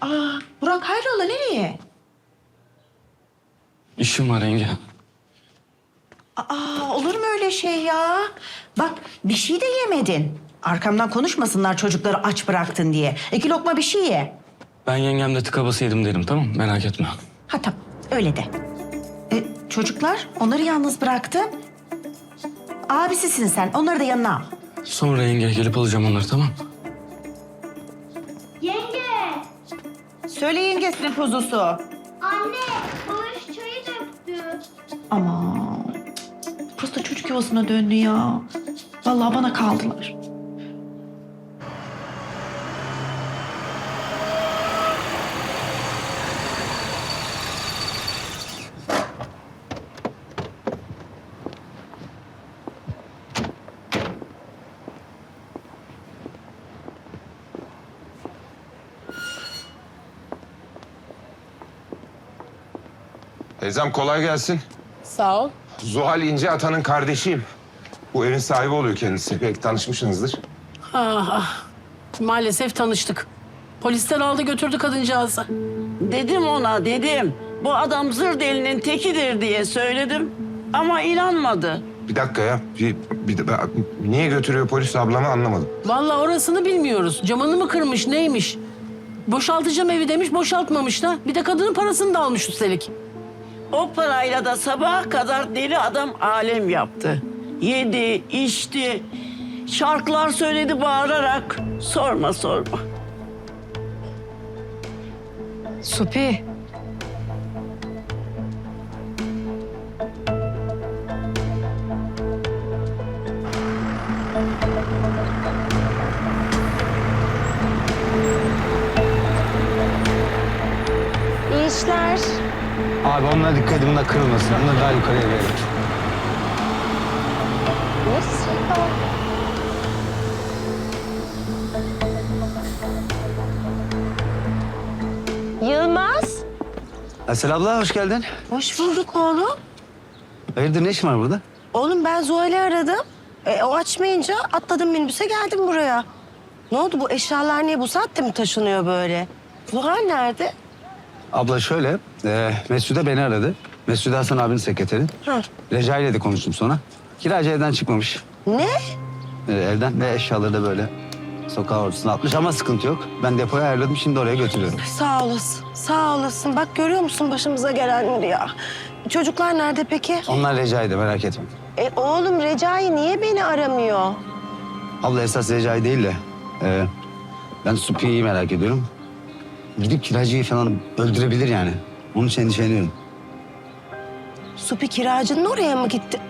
Aa, Burak hayrola nereye? İşim var yenge. Aa, olur mu öyle şey ya? Bak bir şey de yemedin. Arkamdan konuşmasınlar çocukları aç bıraktın diye. İki lokma bir şey ye. Ben yengemle tıka basa yedim derim tamam mı? Merak etme. Ha tamam öyle de. E, çocuklar onları yalnız bıraktın. Abisisin sen onları da yanına al. Sonra yenge gelip alacağım onları tamam Yenge! Söyle yengesinin kuzusu. Anne! Barış çayı döktü. Aman. Burası da çocuk yuvasına döndü ya. Vallahi bana kaldılar. Teyzem kolay gelsin. Sağ ol. Zuhal İnce Atan'ın kardeşiyim. Bu evin sahibi oluyor kendisi. Belki tanışmışsınızdır. Ah, ah. Maalesef tanıştık. Polisten aldı götürdü kadıncağızı. Dedim ona dedim. Bu adam zır delinin tekidir diye söyledim. Ama inanmadı. Bir dakika ya. Bir, bir de- ben- niye götürüyor polis ablamı anlamadım. Vallahi orasını bilmiyoruz. Camını mı kırmış neymiş? Boşaltacağım evi demiş boşaltmamış da. Bir de kadının parasını da almış üstelik. O parayla da sabaha kadar deli adam alem yaptı. Yedi, içti. Şarkılar söyledi bağırarak. Sorma sorma. Supi. Abi onlar dikkat edin bunlar kırılmasın. Bunları daha yukarıya. Nasıl? Yılmaz. Asel abla hoş geldin. Hoş bulduk oğlum. Hayırdır ne işin var burada? Oğlum ben Zuhal'i aradım. E, o açmayınca atladım minibüse geldim buraya. Ne oldu bu eşyalar niye bu saatte mi taşınıyor böyle? Zuhal nerede? Abla şöyle, e, Mesude beni aradı. Mesude Hasan abinin sekreteri. Ha. Recai ile de konuştum sonra. Kiracı evden çıkmamış. Ne? E, evden ve eşyaları da böyle sokağa ortasına atmış ama sıkıntı yok. Ben depoya ayarladım şimdi oraya götürüyorum. Sağ olasın. Sağ olasın. Bak görüyor musun başımıza gelenleri ya? Çocuklar nerede peki? Onlar Recai'de merak etme. E, oğlum Recai niye beni aramıyor? Abla esas Recai değil de e, ben Supi'yi merak ediyorum. Gidip kiracıyı falan öldürebilir yani. Onun için endişeleniyorum. Supi kiracının oraya mı gitti?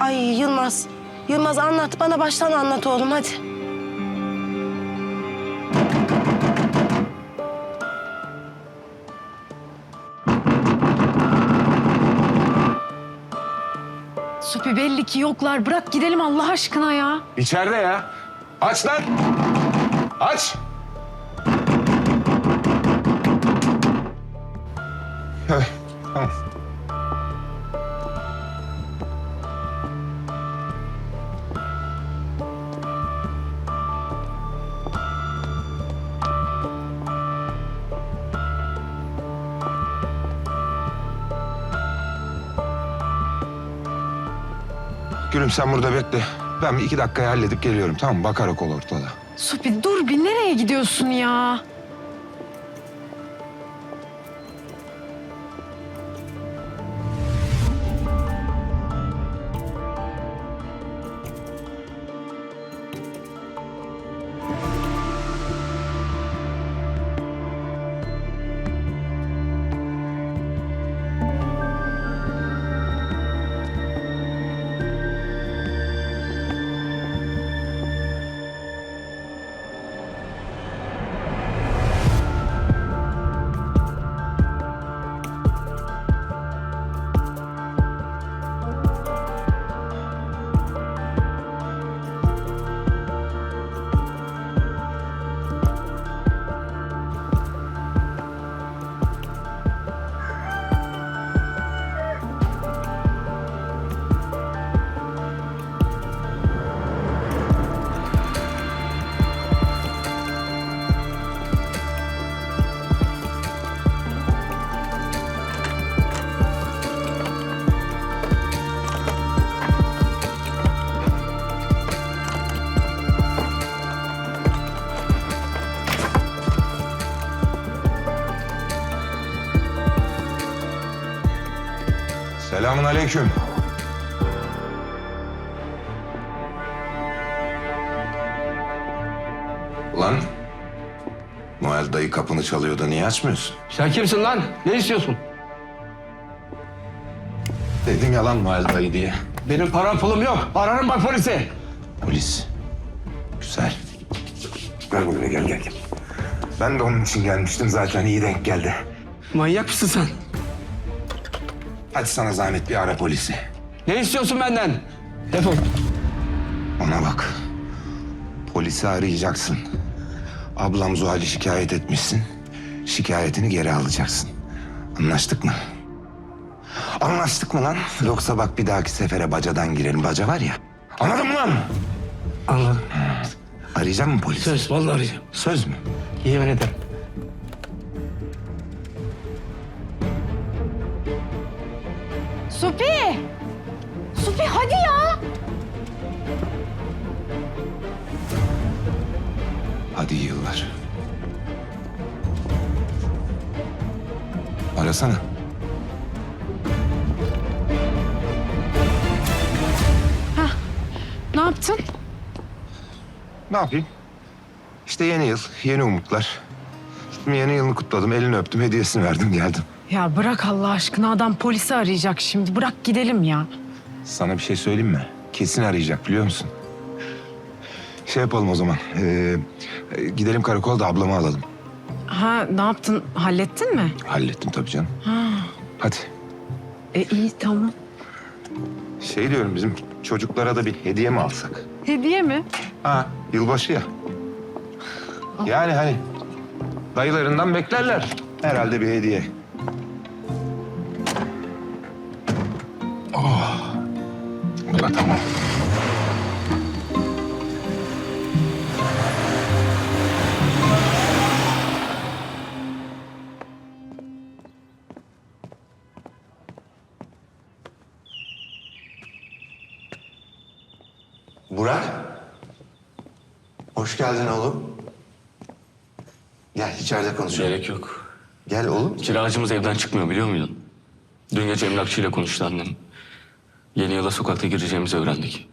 Ay Yılmaz. Yılmaz anlat bana baştan anlat oğlum hadi. Supi belli ki yoklar. Bırak gidelim Allah aşkına ya. İçeride ya. Aç lan. Aç. Gülüm sen burada bekle. Ben bir iki dakikaya halledip geliyorum tamam mı? Bakarak ol ortada. Supi dur bir nereye gidiyorsun ya? Selamun aleyküm. Ulan Noel dayı kapını çalıyordu. Niye açmıyorsun? Sen kimsin lan? Ne istiyorsun? Dedim ya lan Noel dayı diye. Benim param pulum yok. Ararım bak polisi. Polis. Güzel. Gel buraya gel. gel. Ben de onun için gelmiştim zaten. iyi denk geldi. Manyak mısın sen? Hadi sana zahmet bir ara polisi. Ne istiyorsun benden? Defol. Ona bak. Polisi arayacaksın. Ablam Zuhal'i şikayet etmişsin. Şikayetini geri alacaksın. Anlaştık mı? Anlaştık mı lan? Yoksa bak bir dahaki sefere bacadan girelim. Baca var ya. Anladın mı lan? Anladım. Arayacak mısın polisi? Söz vallahi arayacağım. Söz mü? Yemin ederim. Supi hadi ya! Hadi iyi yıllar. Arasana. Ne yaptın? Ne yapayım? İşte yeni yıl, yeni umutlar. Şimdi yeni yılını kutladım, elini öptüm, hediyesini verdim, geldim. Ya bırak Allah aşkına adam polisi arayacak şimdi. Bırak gidelim ya. Sana bir şey söyleyeyim mi? Kesin arayacak biliyor musun? Şey yapalım o zaman. ee, gidelim karakolda ablamı alalım. Ha ne yaptın? Hallettin mi? Hallettim tabii canım. Hadi. E iyi tamam. Şey diyorum bizim çocuklara da bir hediye mi alsak? Hediye mi? Ha, yılbaşı ya. Yani hani dayılarından beklerler. Herhalde bir hediye. Bu da tamam. Burak. Hoş geldin oğlum. Gel içeride konuşalım. Gerek yok. Gel oğlum. Kiracımız evden çıkmıyor biliyor muydun? Dün gece emlakçıyla konuştu annem. Yeni yıla sokakta gireceğimizi öğrendik.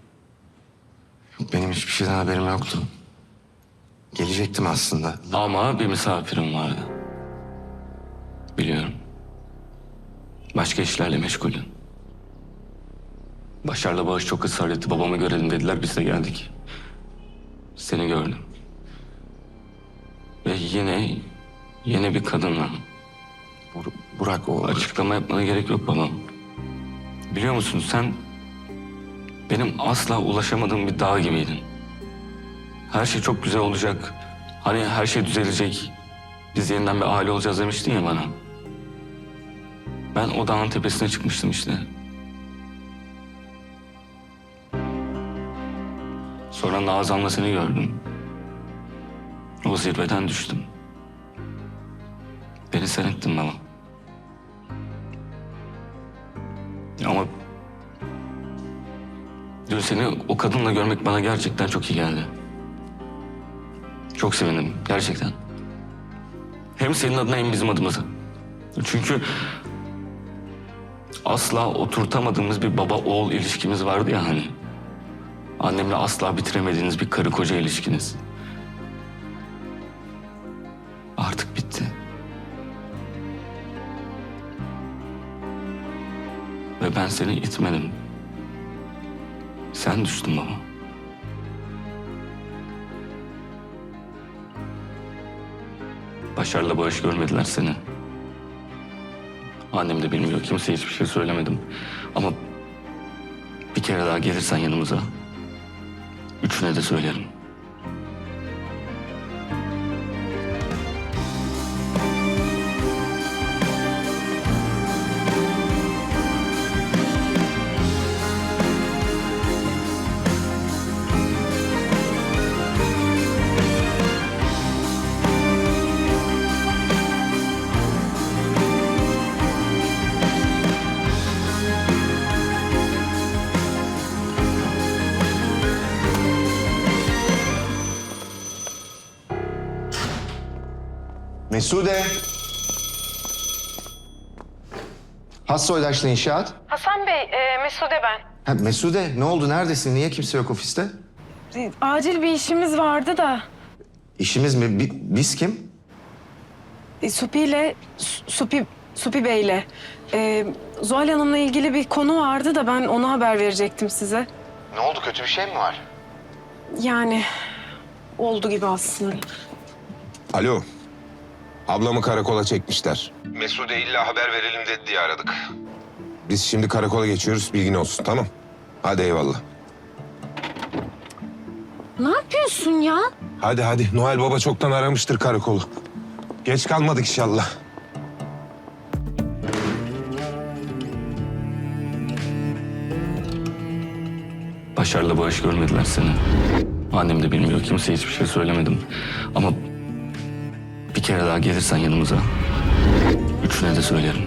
Benim hiçbir şeyden haberim yoktu. Gelecektim aslında. Ama bir misafirim vardı. Biliyorum. Başka işlerle meşgulün. Başar'la Bağış çok ısrar etti. Babamı görelim dediler. Biz de geldik. Seni gördüm. Ve yine, yine bir kadınla. Bur- Burak o... Açıklama yapmana gerek yok babam. Biliyor musun sen benim asla ulaşamadığım bir dağ gibiydin. Her şey çok güzel olacak. Hani her şey düzelecek. Biz yeniden bir aile olacağız demiştin ya bana. Ben o dağın tepesine çıkmıştım işte. Sonra Nazan'la seni gördüm. O zirveden düştüm. Beni sen ettin baba. Dün seni o kadınla görmek bana gerçekten çok iyi geldi. Çok sevindim gerçekten. Hem senin adına hem bizim adımıza. Çünkü asla oturtamadığımız bir baba oğul ilişkimiz vardı ya hani. Annemle asla bitiremediğiniz bir karı koca ilişkiniz. Artık bitti. Ve ben seni itmedim. Sen düştün baba. Başarılı bağış görmediler seni. Annem de bilmiyor. Kimseye hiçbir şey söylemedim. Ama bir kere daha gelirsen yanımıza. Üçüne de söylerim. Mesude. Has Soydaşlı İnşaat. Hasan Bey, e, Mesude ben. Ha, Mesude ne oldu? Neredesin? Niye kimse yok ofiste? E, acil bir işimiz vardı da. İşimiz mi? Bi- biz kim? E, Supi ile, Su- Supi, Supi Bey'le. E, Zuhal Hanım'la ilgili bir konu vardı da ben ona haber verecektim size. Ne oldu? Kötü bir şey mi var? Yani oldu gibi aslında. Alo. Ablamı karakola çekmişler. Mesude illa haber verelim dedi diye aradık. Biz şimdi karakola geçiyoruz bilgin olsun tamam. Hadi eyvallah. Ne yapıyorsun ya? Hadi hadi Noel Baba çoktan aramıştır karakolu. Geç kalmadık inşallah. Başarılı bağış görmediler seni. Annem de bilmiyor. Kimseye hiçbir şey söylemedim. Ama bir kere daha gelirsen yanımıza. Üçüne de söylerim.